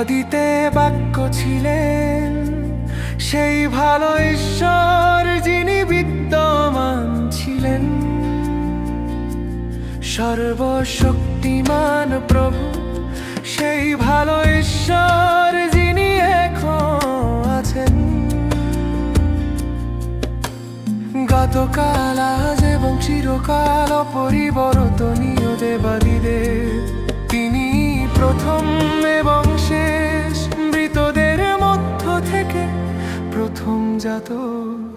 আদিতে বাক্য ছিলেন। সেই ভালো ঈশ্বর যিনি বিদ্যমান ছিলেন। সর্বশক্তিমান প্রভু, সেই ভালো ঈশ্বর যিনি এখন আছেন। গতকাল, আজ এবং চিরকাল অপরিবর্তনীয় দেবাদিদেব তিনি প্রথম এবং শেষ। প্রথম জাত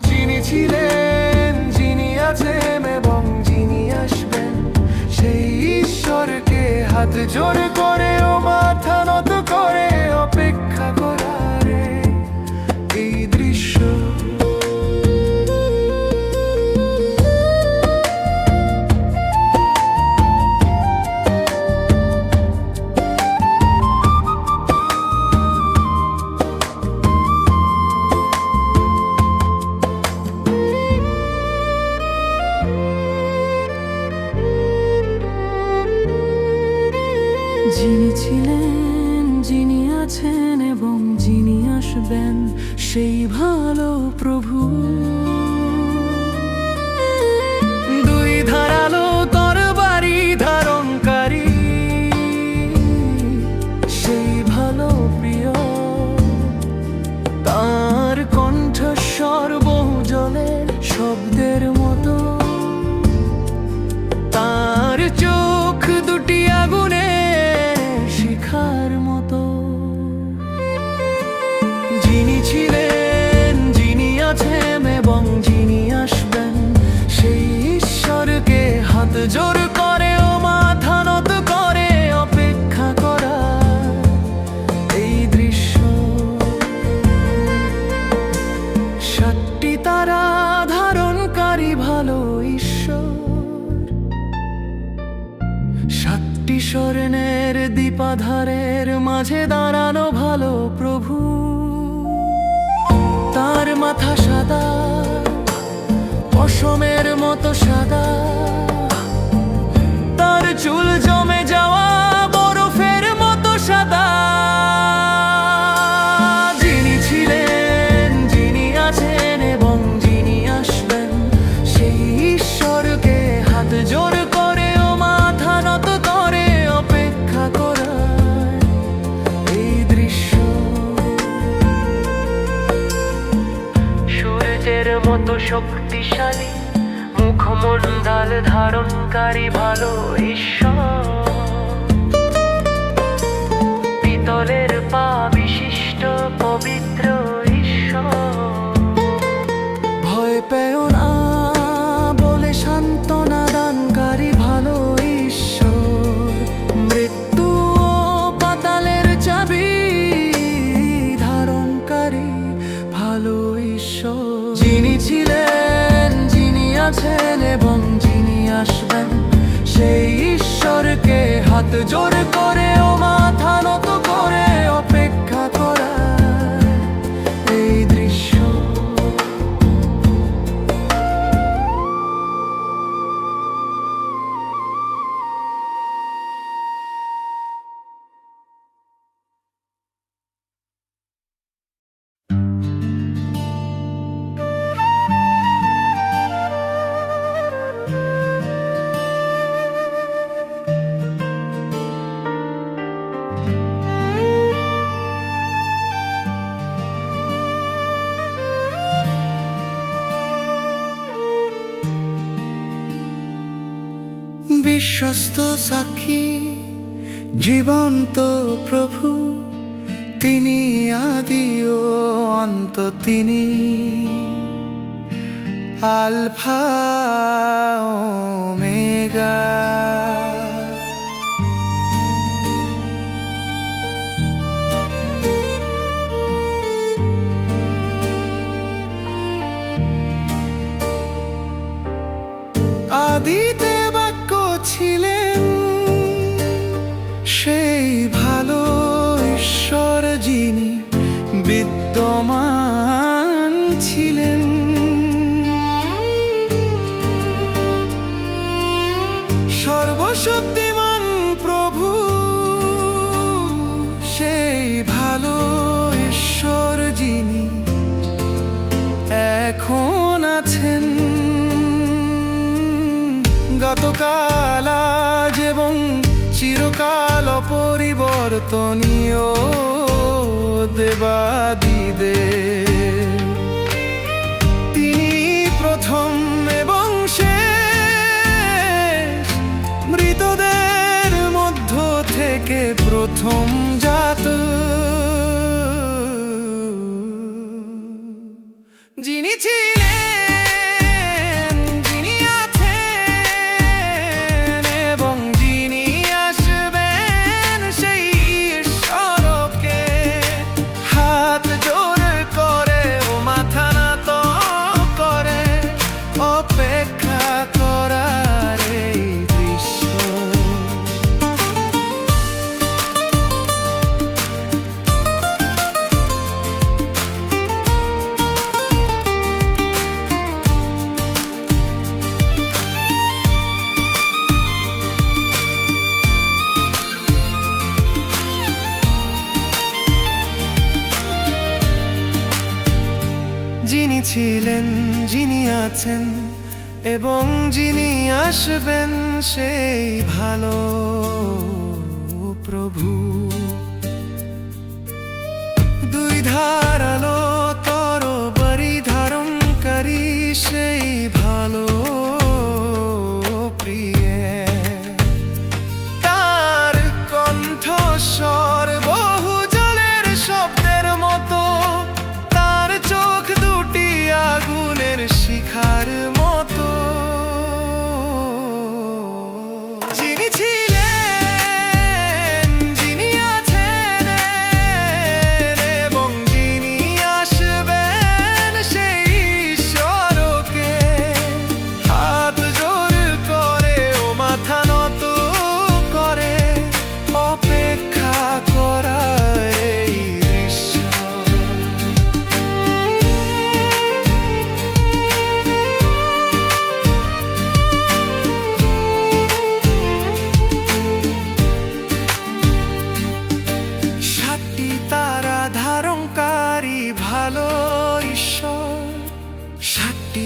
যিনি ছিলেন যিনি আছেন এবং যিনি আসবেন সেই ঈশ্বরকে হাত জোর করে যিনি ছিলেন যিনি আছেন এবং যিনি আসবেন সেই স্বর্ণের দীপাধারের মাঝে দাঁড়ানো ভালো প্রভু। তার মাথা সাদা, অসমের মতো সাদা। তার চুল জমে যাওয়া শক্তিশালী মুখমণ্ডল ধারণকারী ভালো ঈশ্বর। পিতলের পা বিশ্বস্ত সাক্ষী জীবন্ত প্রভু তিনি আদি ও অন্ত তিনি। আলফা মেগা আদিতে পরিবর্তনীয় দেবাদিদে। তিনি প্রথম এবং শেষ মৃতদের মধ্য থেকে প্রথম। গেছেন এবং যিনি আসবেন সেই ভালো প্রভু। দুই ধারালো তর বারি ধারণকারী সেই ভালো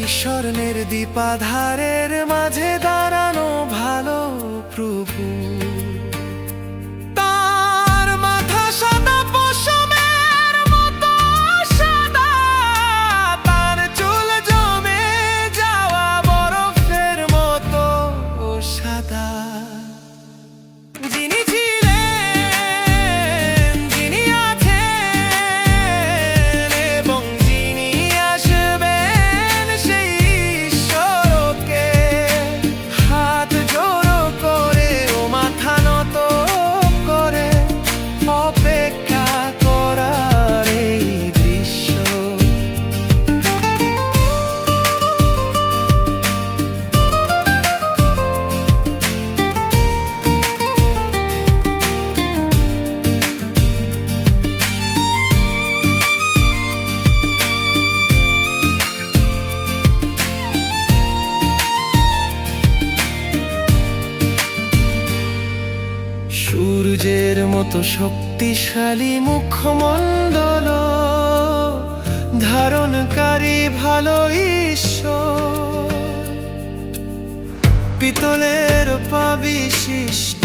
স্বর্ণের দীপাধারের মাঝে দাঁড়ানো ভালো প্রভু। কত শক্তিশালী মুখমণ্ডল ধারণকারী ভালো ঈশ্বর। পিতলের পাবিশিষ্ট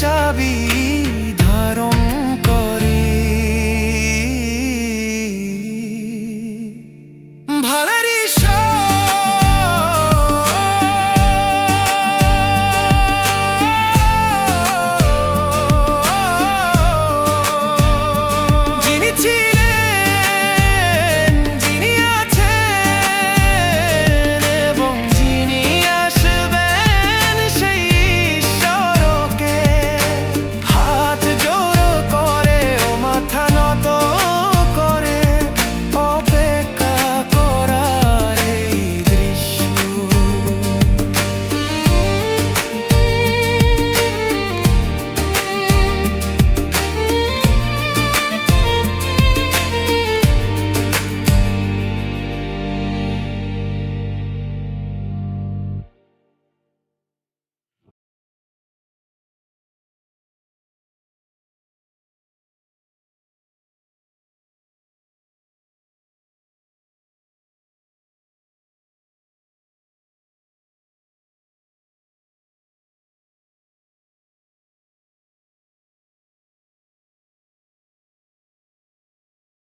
চাবি